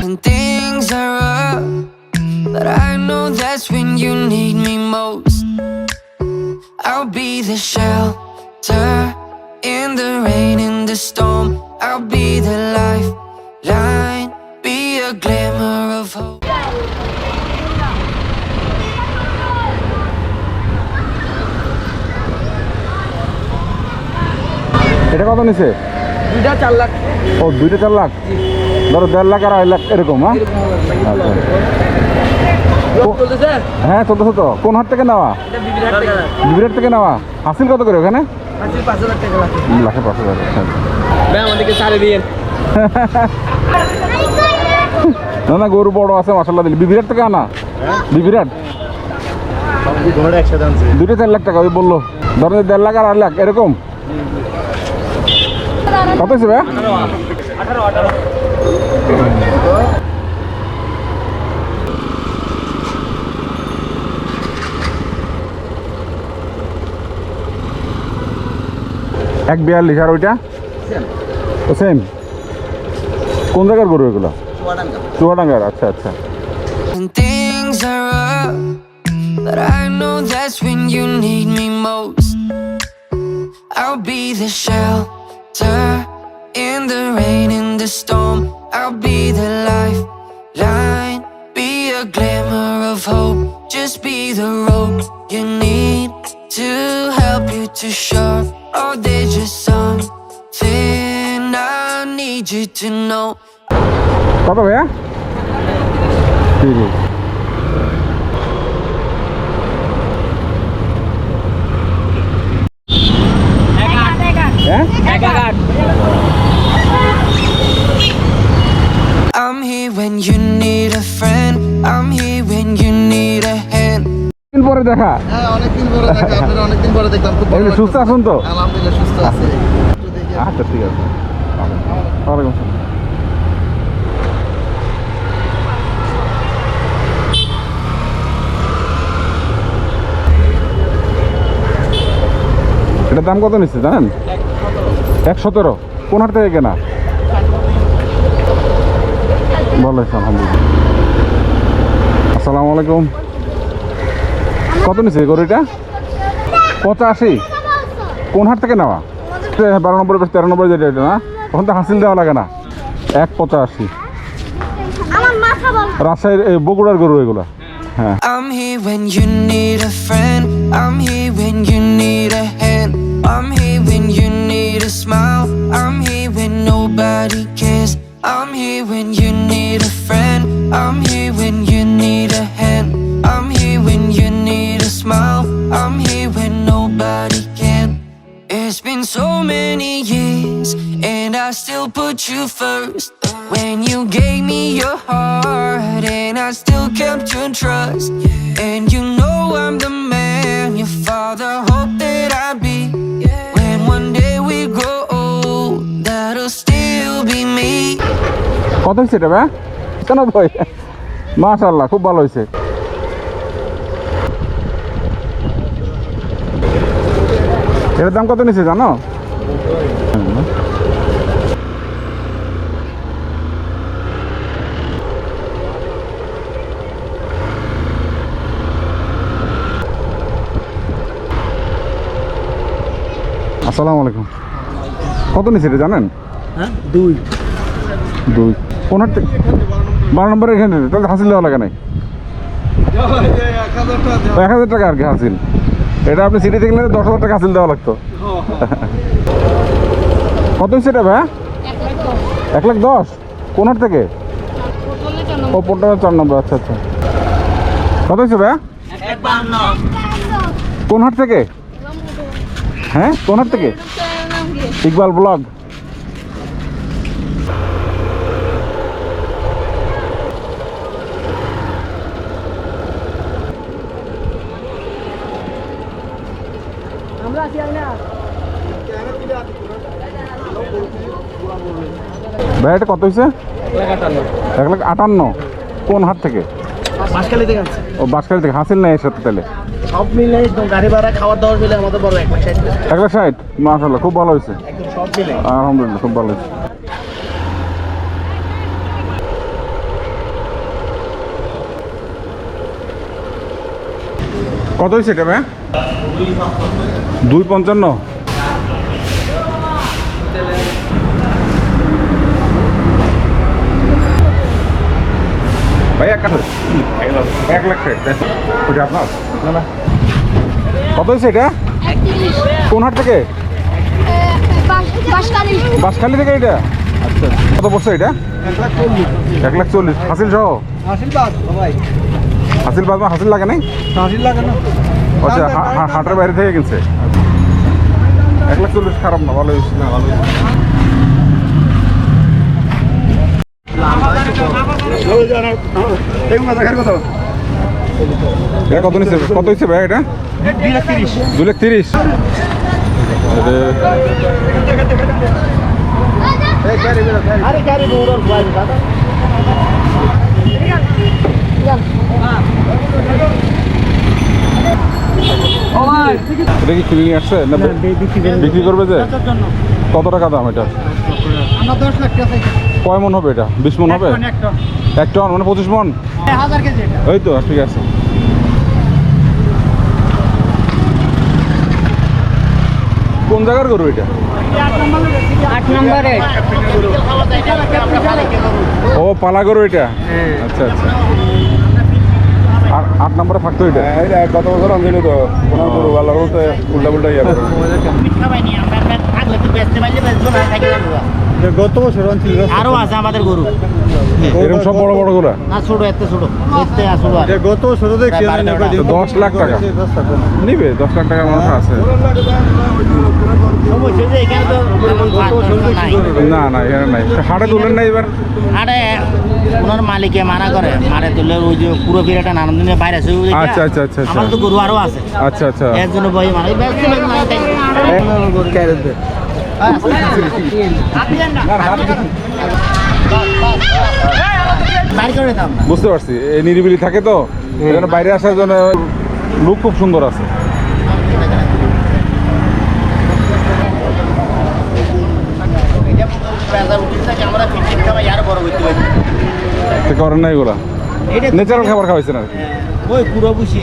When things are rough, but I know that's when you need me most. I'll be the shelter in the rain, in the storm. I'll be the lifeline, এটা কত নিছে? দুইটা চার লাখ। ও দুইটা চার লাখ? ধরো দেড় লাখ আর আড়াই লাখ এরকম হ্যাঁ? আচ্ছা। চলতেছে? হ্যাঁ চোদ্দশো তো। কোন হাট থেকে নেওয়া? বিবিরাট থেকে। নেওয়া? হাসিল কত করে ওখানে? লাখে পাঁচ হাজার। আমাদেরকে দিয়ে না না গরু বড় আছে মাসাল্লাহ দিলি। বিবিরাট থেকে আনা? বিবিরাট দুটো চার লাখ টাকা ওই বলল। ধরেন দেড় লাখ আর আড়াই লাখ এরকম? কত আঠারো এক বিয়াল্লিশ আর ওইটা সেম কোন জায়গার গরু এগুলো চুয়াডাঙ্গার আচ্ছা আচ্ছা but I know that's when you need me most. I'll be the shelter in the rain, in the storm. I'll be the lifeline, be a glimmer of hope. Just be the rope you need to help you to shore. Or there's just something I need you to know. Papa, yeah? পরে দেখা। হ্যাঁ অনেকদিন পরে দেখা। আপনারা অনেকদিন পরে দেখলাম। খুব ভালো সুস্থ। আছেন তো? আলহামদুলিল্লাহ সুস্থ আছে। আচ্ছা ঠিক আছে। ওয়ালাইকুম আসসালাম। এটার দাম কত নিচ্ছে জানেন? এক সতেরো কোন হাট থেকে কেনা। ভালো আছে আলহামদুলিল্লাহ। আসসালামু আলাইকুম। কত নিচ্ছে গরুটা? পঁচাশি। কোন হাট থেকে নেওয়া? বারো নম্বর বেশ তেরো নম্বর যেটা এটা না? তখন তো হাসিল দেওয়া লাগে না। এক পঁচাশি। আমার মাথা বল। রাজশাহীর এই বগুড়ার গরু এগুলো। হ্যাঁ। Put you first. When you gave me your heart, and I still kept your trust. And you know I'm the man your father hoped that I'd be. When one day we grow old, that'll still be me. কত হয়েছে এটা ভাই কেন ভাই মাশাল্লাহ খুব ভালো হয়েছে এটার দাম কত নিচ্ছে জানো আসসালামু আলাইকুম। কত নিচ্ছে এটা জানেন? হ্যাঁ দুই। দুই। কোন হাট থেকে বারো নম্বরের এখানে তাহলে হাসিল দেওয়া লাগে নাই? এক হাজার টাকা আর কি হাসিল। এটা আপনি সিটি থেকে নিলে দশ হাজার টাকা হাসিল দেওয়া লাগতো। কত হচ্ছে এটা ভাই এক লাখ দশ। কোন হাট থেকে? ও পনেরো চার নম্বর আচ্ছা আচ্ছা। কত হচ্ছে ভাই কোন হাট থেকে? হ্যাঁ? কোন হাট থেকে? ইকবাল ব্লগ। ভাই কত হয়েছে এক লাখ আটান্ন। কোন হাট থেকে? মাসকালি থেকে ও বাসখালি থেকে। হাসিল নেই এর সাথে তাহলে? সব মিলে একদম গাড়ি ভাড়া খাওয়ার দাওয়ার মিলে আমাদের বড় এক লাখ ষাট এক লাখ ষাট? মাশাল্লাহ খুব ভালো হয়েছে। একদম সব মিলে। আলহামদুলিল্লাহ খুব ভালো হয়েছে। কত হয়েছে এটা ভাই? দুই পঞ্চান্ন? এক লাখ আপনার? কত হয়েছে এটা? কোন হাট থেকে? বাসখালি থেকে এটা? আচ্ছা কত পড়ছে এটা? এক লাখ চল্লিশ। হাসিল সহ? হাসিল বাদ হাসিল লাগে নাই? হাসির লাগে না আচ্ছা হাটের বাইরে থেকে কিনছে। এক লাখ চল্লিশ, খারাপ না, ভালো হয়েছে, না, ভালো হয়েছে। এটা কত নিচ্ছে? কত হচ্ছে ভাই এটা? দু লাখ তিরিশ। এটা কি কিনে নিয়ে আসছে? না বিক্রি করবে যে? কত টাকা দাম এটা? কয় মন হবে এটা? বিশ মন হবে? এক টন মানে পঁচিশ মন? হাজার কেজি এটা। ওই তো ঠিক আছে। কোন জায়গার গরু এটা? ও পালা গরু এটা? আচ্ছা আচ্ছা। আর আট নম্বরে থাকতো এটা? গত বছর আমি তো। ওনার গরু ভালো উল্টা উল্টা ইয়ে গত বছর আরও আছে আমাদের গরু। এরকম সব বড় বড় গরু না? ছোট এত ছোট। এতে আসলো আর। গত বছর। তো দশ লাখ টাকা। নিবে দশ লাখ টাকার মানুষ আছে। না না এখানে নাই। হাটে তুলেন না এবার? আরে ওনার মালিকে মানা করে। মারে তুলে ওই যে পুরো বিরাটা নানান দিনে বাইরে আছে। আচ্ছা, আচ্ছা, আচ্ছা, আচ্ছা। আমার তো গরু আরও আছে। আচ্ছা আচ্ছা। এর জন্য বই মানে। ব্যস্ত না বুঝতে পারছি। এই নিরিবিলি থাকে তো? এখানে বাইরে আসার জন্য লুক খুব সুন্দর আছে। করেন না এগুলা? ন্যাচারাল খাবার খাওয়াইছেন আর কি। ওই পুরো বুঝি।